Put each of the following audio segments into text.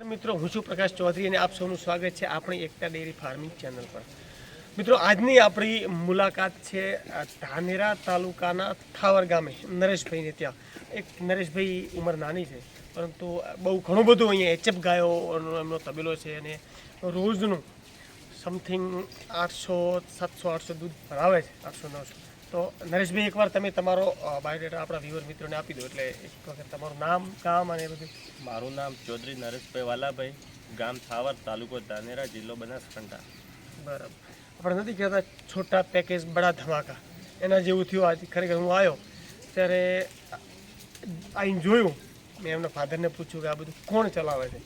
મિત્રો, હું છું પ્રકાશ ચૌધરી અને આપ સૌનું સ્વાગત છે આપણી એકતા ડેરી ફાર્મિંગ ચેનલ પર. મિત્રો, આજની આપણી મુલાકાત છે ધાનેરા તાલુકાના થાવર ગામે, નરેશભાઈને ત્યાં. એક નરેશભાઈ ઉંમર નાની છે, પરંતુ બહુ ઘણું બધું અહીંયા એચએફ ગાયોનો એમનો તબેલો છે અને રોજનું સમથિંગ આઠસો, સાતસો, આઠસો દૂધ ભરાવે છે, આઠસો, નવસો. તો નરેશભાઈ એકવાર તમે તમારો બાયોડેટા આપણા વ્યુઅર મિત્રોને આપી દો. એટલે એક વખત તમારું નામ કામ અને બધું. મારું નામ ચૌધરી નરેશભાઈ વાલાભાઈ ગામ થાવર તાલુકો ધાનેરા જિલ્લો બનાસકાંઠા. બરાબર. આપણે નથી કહેતા છોટા પેકેજ બડા ધમાકા. એના જેવું થયું આજે. ખરેખર હું આવ્યો ત્યારે અહીં જોયું. મેં એમના ફાધરને પૂછ્યું કે આ બધું કોણ ચલાવે છે?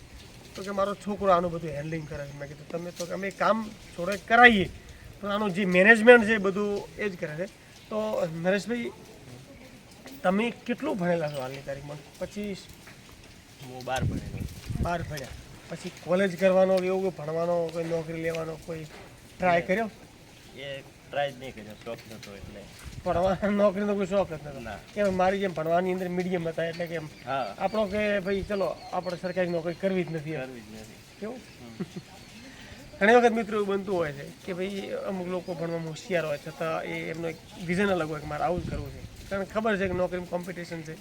તો કે મારો છોકરો આનું બધું હેન્ડલિંગ કરે છે. મેં કીધું તમે તો કે અમે કામ થોડે કરાવીએ પણ આનું જે મેનેજમેન્ટ છે એ બધું એ જ કરે છે. તો નરેશભાઈ તમે કેટલું ભણેલા છો હાલની તારીખમાં? પચીસ હું બાર ભણેલો બાર ભણ્યા. પછી કોલેજ કરવાનો એવું ભણવાનો કોઈ નોકરી લેવાનો કોઈ ટ્રાય કર્યો? એ ટ્રાય જ નહીં કર્યો શોખ નહોતો એટલે. ભણવાનો નોકરીનો કોઈ શોખ જ નહોતો કે મારી જેમ ભણવાની અંદર મીડિયમ હતા એટલે કે આપણો કે ભાઈ ચલો આપણે સરકારી નોકરી કરવી જ નથી કરવી જ નથી. કેવું? ઘણી વખત મિત્રો એવું બનતું હોય છે કે ભાઈ, અમુક લોકો ભણવામાં હોશિયાર હોય છતાં એ એમનો એક વિઝન અલગ હોય કે મારે આવું જ કરવું છે. કારણ કે ખબર છે કે નોકરીમાં કોમ્પિટિશન છે,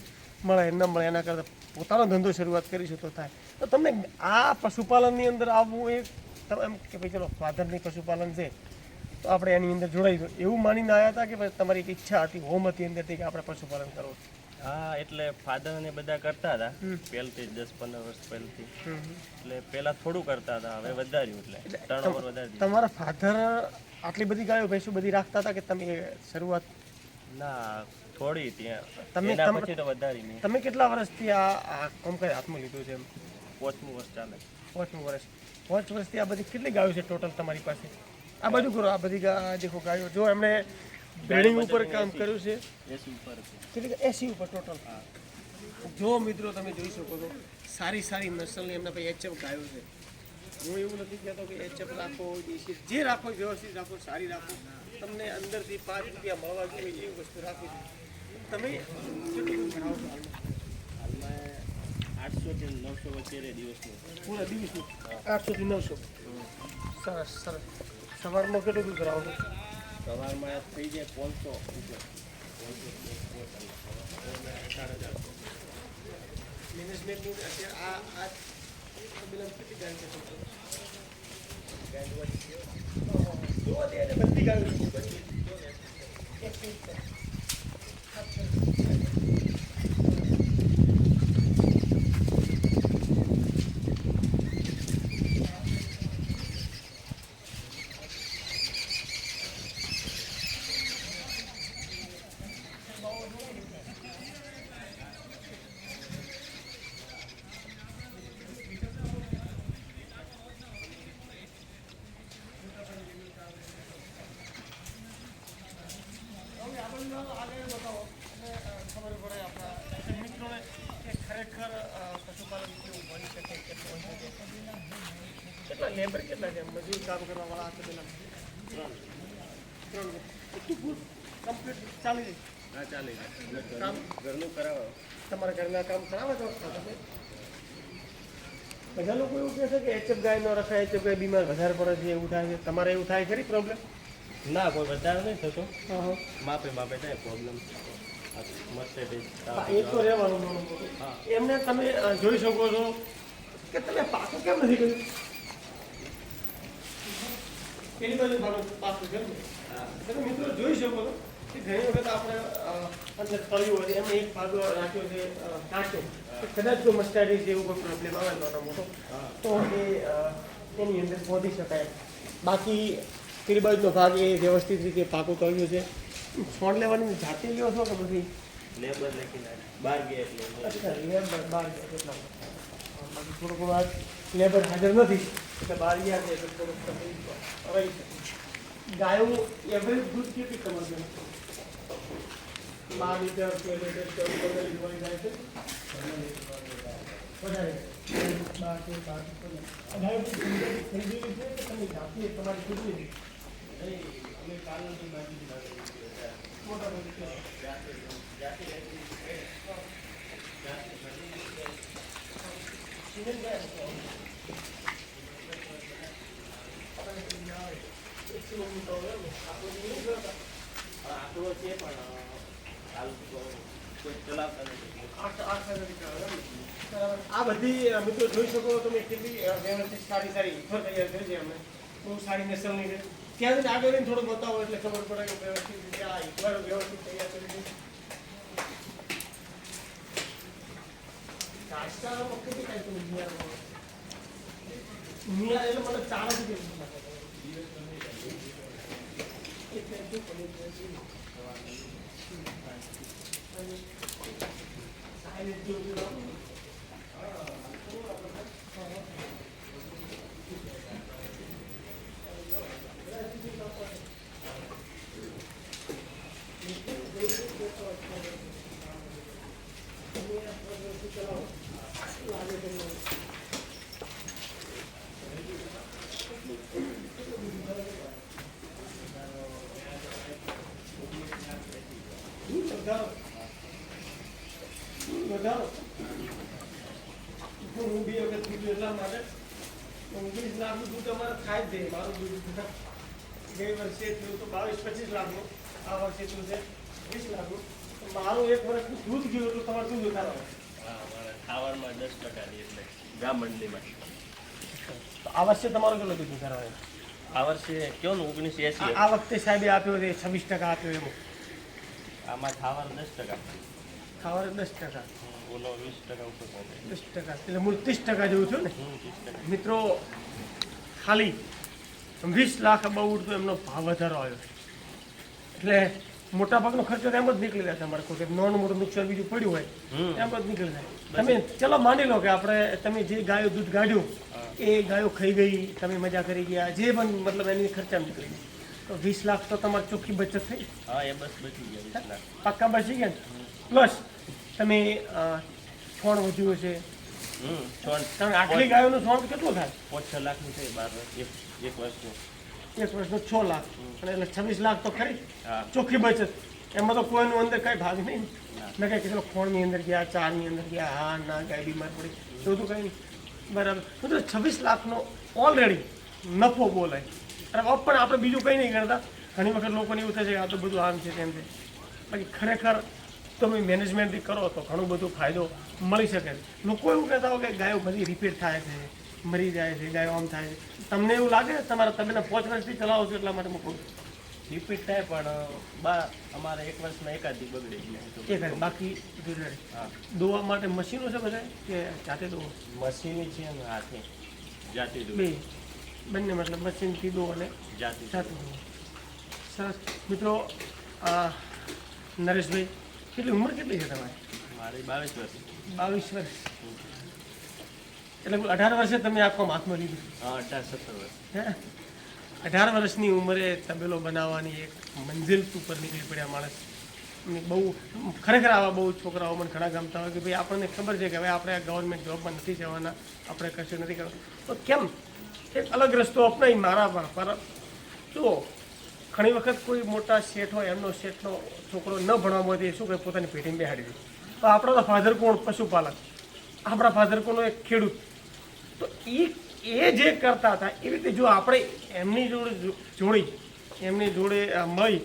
મળે ન મળે એના કરતાં પોતાનો ધંધો શરૂઆત કરીશું તો થાય. તો તમને આ પશુપાલનની અંદર આવવું એ તમે એમ કે ભાઈ, ચલો ફાધરની પશુપાલન છે, તો આપણે એની અંદર જોડાઈ દો એવું માનીને આવ્યા હતા કે તમારી એક ઈચ્છા હતી, હોમ હતી અંદરથી કે આપણે પશુપાલન કરવું? હા એટલે ફાધર ને બધા કરતા હતા. પહેલથી દસ પંદર વર્ષ પહેલથી. એટલે પહેલા થોડું કરતા હતા હવે વધાર્યું એટલે. ટર્નઓવર વધાર્યું તમારા ફાધર આટલી બધી ગાયો ભેંસો બધી રાખતા હતા કે તમે શરૂઆત? ના થોડી ત્યાં તમે- પછી તો વધારી નહીં તમે કેટલા વર્ષથી આ કોમ કામકાજ હાથમાં લીધું છે પાંચમું વર્ષ ચાલે. પાંચમું વર્ષ. પાંચ વર્ષથી આ બધી કેટલી ગાયો છે ટોટલ તમારી પાસે? આ બાજુ કરો આ બધી દેખો ગાયો. જો એમણે બ્રિડિંગ ઉપર કામ કર્યું છે? એસી ઉપર છે કેટલી એસી ઉપર ટોટલ જો મિત્રો તમે જોઈ શકો છો સારી સારી નસલની એમના પાસે એચએફ ગાયો છે. હું એવું નથી કહેતો કે એચએફ રાખો દેશી જે રાખો વ્યવસ્થિત રાખો સારી રાખો. તમને અંદરથી પાંચ રૂપિયા મળવા જોઈએ એવી વસ્તુ રાખી તમે કેટલું ભણાવો છો હાલમાં? હાલમાં આઠસો થી નવસો વચ્ચે દિવસનું. પૂરા દિવસનું? આઠસોથી નવસો? સરસ સરસ. સવારમાં કેટલું દૂધ ભરાવો છો? સવારમાં થઈ જાય પાંચસો મેનેજમેન્ટની અત્યારે આ આ કેટલી ગાયો છે બધી છે, બધી. એક મિનિટ છે. હવે આપણને આગળ બતાવો એટલે અ, ખબર પડે આપણા મિત્રોને કે ખરેખર અ, પશુપાલન બની શકે કેટલું શકે કેટલા લેબર કેટલા છે? મજૂર કામ કરવા વાળા ત્રણ ત્રણ બધું ફૂલ કમ્પ્લીટ ચાલી જાય હા ચાલે કામ ઘરનું કરાવો તમારા ઘરના કામ કરાવે છો? તમે બધા લોકો એવું કહે છે કે એચએફ ગાય ન રખાય એચએફ ગાય બીમાર વધારે પડે છે એવું થાય છે. તમારે એવું થાય ખરી પ્રોબ્લેમ ના કોઈ વધારે નહીં થતો. માપે માપે થાય પ્રોબ્લેમ એ તો રહેવાનું. એમને તમે જોઈ શકો છો કે તમે પાકું કેમ નથી કર્યું? પેલી બાજુ ભાગો પાકું નહીં? તમે મિત્રો જોઈ શકો છો કે ઘણી વખત આપણે અંદર તળિયું હોય એમાં એક ભાગ રાખ્યો છે કાચો. કદાચ જો મસ્ટાઈડિસ જેવું કોઈ પ્રોબ્લેમ આવે નાનો મોટો. તો એ તેની અંદર પહોંચી શકાય. બાકી પેલી બાજુનો ભાગ એ વ્યવસ્થિત રીતે પાકું કર્યું છે. છોડ લેવાની જાતે લ્યો છો કે પછી? લેબર લખીને બહાર ગયા એટલે લેબર બાર ગયા એટલા બાકી થોડુંક વાર લેબર હાજર નથી. એટલે બાર ગયા છે એટલે થોડુંક રહી શકે. ગાયો એવરેજ દૂધ કેટલી કમર છે બાર લીટર તેર લીટર ચૌદ પંદર લીટર મળી જાય છે? વધારે. બાર તેર બાર અઢાર છે કે તમે જાતે તમારી અમે આ બધી અ, મિત્રો જોઈ શકો તમે કેટલી અ, વ્યવસ્થિત સારી સારી ઈફર તૈયાર કરી છે અમે બહુ સારી નસલની છે ત્યાં જ આગળ જઈને થોડું બતાવો એટલે ખબર પડે કે વ્યવસ્થિત રીતે આ એકવાર વ્યવસ્થિત તૈયાર કરી છે ઘાસચારામાં કેટલી કાંઈ તમે નિયાળો? એટલે મને ચાર જ દિવસ? સાહેબ જેવું જેવું આપો. વધારો વધારો હું બે વખત કીધું એટલા માટે હું વીસ લાખનું દૂધ અમારે થાય જ દે મારું દૂધ ગઈ વર્ષે થયું તો બાવીસ પચીસ લાખનું આ વર્ષે થયું છે વીસ લાખનું તો મારું એક વર્ષનું દૂધ ગયું એટલું તમારે શું વધારો હા અમારે ખાવામાં દસ ટકાની એટલે ગામ મંડળીમાં તો આ વર્ષે તમારું કેટલું વધારો આવ્યો? આ વર્ષે કયો ને ઓગણીસ એસી આ વખતે સાહેબે આપ્યો છે છવ્વીસ ટકા આપ્યો એવો આમાં ખાવાર દસ ટકા. ખાવાર દસ ટકા. ઓલો વીસ ટકા ઉપર પહોંચે. દસ ટકા. એટલે મૂળ ત્રીસ ટકા જેવું છું ને? મિત્રો ખાલી વીસ લાખ બહુ ઉડતો એમનો ભાવ વધારો આવ્યો. એટલે મોટા ભાગનો ખર્ચો તો એમ જ નીકળી જાય તમારે. કોઈ નોન મોટું નુકસાન બીજું પડ્યું હોય એમ જ નીકળી જાય. તમે ચલો માની લો કે આપણે તમે જે ગાયો દૂધ કાઢ્યું એ ગાયો ખાઈ ગઈ તમે મજા કરી ગયા જે પણ મતલબ એની ખર્ચા નીકળી ગઈ. તો વીસ લાખ તો તમારી ચોખ્ખી બચત થઈ. હા એ બસ બચી ગયા પાક્કા બચી ગયા પ્લસ તમે છોણ વધ્યું છે હમ કારણ આટલી ગાયોનું છોણ કેટલું થાય? પાંચ છ લાખનું છે બાર એક એક વર્ષનું. એક વર્ષનો છ લાખ. એટલે છવ્વીસ લાખ તો ખરી. ચોખ્ખી બચત. એમાં તો કોઈનું અંદર કઈ ભાગ નહીં. ના. કહે કે કીધું ખોણની અંદર ગયા ચારની અંદર ગયા, હા, ના ગાય, બીમાર પડી. એવું તો કંઈ નહીં બરાબર. તો છવ્વીસ લાખનો ઓલરેડી નફો બોલાય. અને પણ આપણે બીજું કંઈ નહીં ગણતા. ઘણી વખત લોકોને એવું થાય છે આ તો બધું આમ છે તેમ છે. બાકી ખરેખર તમે મેનેજમેન્ટથી કરો તો ઘણું બધું ફાયદો મળી શકે છે. લોકો એવું કહેતા હોય કે ગાયો બધી રિપીટ થાય છે, મરી જાય છે, ગાયો આમ થાય છે. તમને એવું લાગે, તમારા તમે પાંચ વર્ષથી ચલાવો છો એટલા માટે હું છું. રિપીટ થાય પણ બા અમારે એક વર્ષમાં એકાદી બગડી ગયા બાકી હા. દોવા માટે મશીનો છે બધા કે જાતે દો મશીની છે ને હાથે. જાતે બે. બંને મતલબ મશીનથી દો અને જાતી જાતે દો સરસ. મિત્રો આ નરેશભાઈ કેટલી ઉંમર કેટલી છે તમારી? મારી બાવીસ વર્ષ. બાવીસ વર્ષ. એટલે અઢાર વર્ષે તમે આખો હાથમાં લીધું હા અઢાર સત્તર વર્ષ. હે? અઢાર વર્ષની ઉંમરે તબેલો બનાવવાની એક મંજિલ ઉપર નીકળી પડ્યા માણસ. બહુ, ખરેખર આવા બહુ છોકરાઓ મને ઘણા ગમતા હોય કે ભાઈ આપણને ખબર છે કે હવે આપણે આ ગવર્મેન્ટ જોબમાં નથી જવાના, આપણે કશું નથી કરવાનું. તો કેમ? એક અલગ રસ્તો અપનાવી મારામાં પર જુઓ ઘણી વખત કોઈ મોટા શેઠ હોય, એમનો શેઠનો છોકરો ન ભણવા હોય શું કહે પોતાની પેઢીને બેહાડી દે. તો આપણા તો ફાધર કોણ? પશુપાલક. આપણા ફાધર કોણ એક ખેડૂત. તો એ એ જે કરતા હતા, એ રીતે જો આપણે એમની જોડે જોડી, એમની જોડે મળી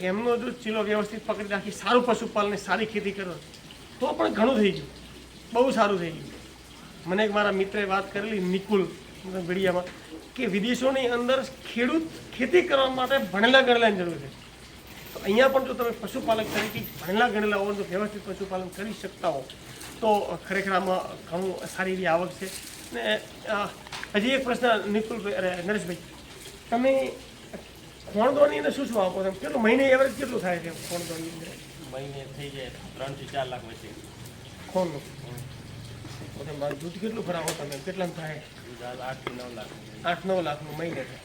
એમનો જો ચીલો વ્યવસ્થિત પકડી રાખી, સારું પશુપાલન સારી ખેતી કરો તો પણ ઘણું થઈ ગયું. બહુ સારું થઈ ગયું. મને એક મારા મિત્રે વાત કરેલી, નિકુલ મીડિયામાં કે વિદેશોની અંદર ખેડૂત ખેતી કરવા માટે ભણેલા ગણેલાની જરૂર છે. તો અહીંયા પણ જો તમે પશુપાલક તરીકે ભણેલા ગણેલા હો તો વ્યવસ્થિત પશુપાલન કરી શકતા હો તો ખરેખર આમાં ઘણું સારી એવી આવક છે. ને હજી એક પ્રશ્ન નિકુલભાઈ અરે નરેશભાઈ. તમે ખોણદોની અંદર શું શું આપો તમે કેટલું મહિને એવરેજ કેટલું થાય છે ખોણદોની અંદર? મહિને થઈ જાય ત્રણથી ચાર લાખ વચ્ચે. ખોણનું તમે દૂધ કેટલું ભરાવો તમે? કેટલાનું થાય? આઠથી નવ લાખ આઠ નવ લાખનું મહિને થાય.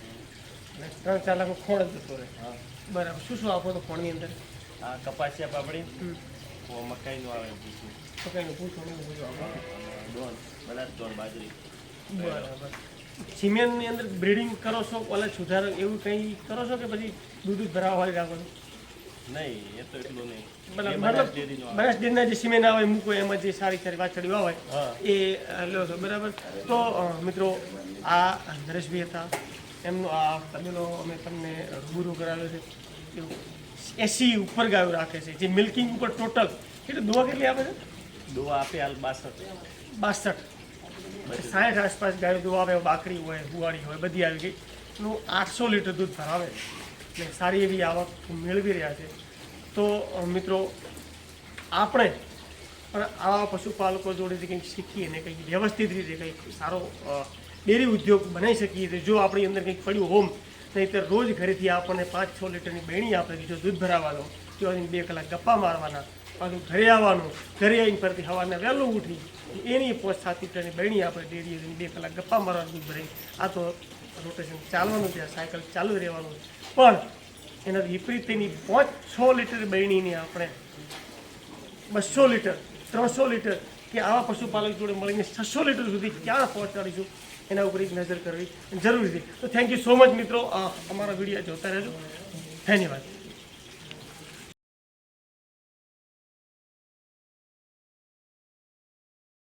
ત્રણ ચાર લાખનું ખોણ જ જતો રહે. બરાબર. શું શું આપો તો ખોણની અંદર? આ કપાસિયા પાપડી મકાઈનું આવે પૂછું આપો અને ડોન બાજરી બરાબર. સિમેનની અંદર બ્રીડિંગ કરો છો ઓલા સુધારો એવું કંઈ કરો છો કે પછી દૂધ ભરાવા વાળી રાખો છો? નહીં એ તો એટલું નહીં. મતલબ બનાસ ડેરીનો જે સિમેન આવે મૂકો એમાં જે સારી સારી વાછડીઓ આવે એ લો છો બરાબર? તો મિત્રો આ નરેશભાઈ હતા એમનો આ તબેલો અમે તમને રૂબરૂ કરાવ્યો છે. એસી ઉપર ગાયો રાખે છે જે મિલ્કિંગ ઉપર ટોટલ એટલે દુવા કેટલી આપે છે? દવા આપે હાલ બાસઠ. બાસઠ. સાઠ આસપાસ ગાયો દુવા આવે બાકરી હોય ગુવાળી હોય બધી આવી ગઈ. નું આઠસો લીટર દૂધ ભરાવે ને સારી એવી આવક મેળવી રહ્યા છે. તો મિત્રો આપણે પણ આવા પશુપાલકો જોડેથી કંઈક શીખીએ ને કંઈક વ્યવસ્થિત રીતે કંઈક સારો ડેરી ઉદ્યોગ બનાવી શકીએ તો જો આપણી અંદર કંઈક પડ્યું હોમ નહીંતર રોજ ઘરેથી આપણને પાંચ છ લીટરની બેણી આપે કે જો દૂધ ભરાવાનો તો બે કલાક ગપ્પા મારવાના. પાછું ઘરે આવવાનું, ઘરે આવીને પરથી સવારના વહેલું ઉઠી, એની પોચ સાથી લીટરની બહેણી આપણે ડેરી આવીને બે કલાક ગપ્પા મારવાનું ભરાઈ આ તો રોટેશન ચાલવાનું છે સાયકલ ચાલુ રહેવાનું પણ એના વિપરીત તેની પાંચ છ લીટર બહેણીની આપણે બસો લીટર, ત્રણસો લીટર કે આવા પશુપાલક જોડે મળીને છસો લીટર સુધી ક્યાં પહોંચાડીશું, એના ઉપર એક નજર કરવી જરૂરી છે. તો થેન્ક યુ સો મચ મિત્રો અમારા વીડિયો જોતા રહેજો. ધન્યવાદ.